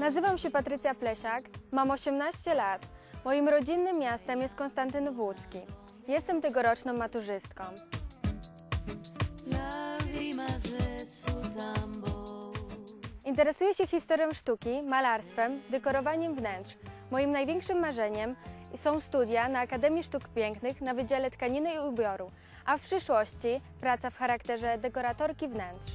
Nazywam się Patrycja Plesiak, mam 18 lat. Moim rodzinnym miastem jest Konstantynów Łódzki. Jestem tegoroczną maturzystką. Interesuję się historią sztuki, malarstwem, dekorowaniem wnętrz. Moim największym marzeniem są studia na Akademii Sztuk Pięknych na Wydziale Tkaniny i Ubioru, a w przyszłości praca w charakterze dekoratorki wnętrz.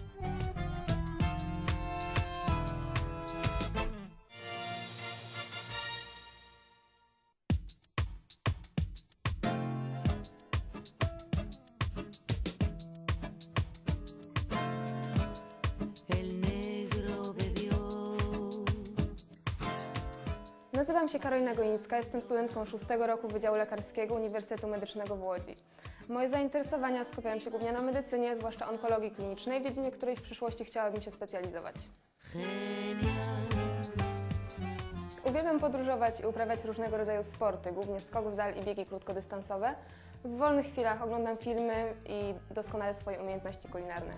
Nazywam się Karolina Goińska, jestem studentką szóstego roku Wydziału Lekarskiego Uniwersytetu Medycznego w Łodzi. Moje zainteresowania skupiają się głównie na medycynie, zwłaszcza onkologii klinicznej, w dziedzinie której w przyszłości chciałabym się specjalizować. Uwielbiam podróżować i uprawiać różnego rodzaju sporty, głównie skok w dal i biegi krótkodystansowe. W wolnych chwilach oglądam filmy i doskonale swoje umiejętności kulinarne.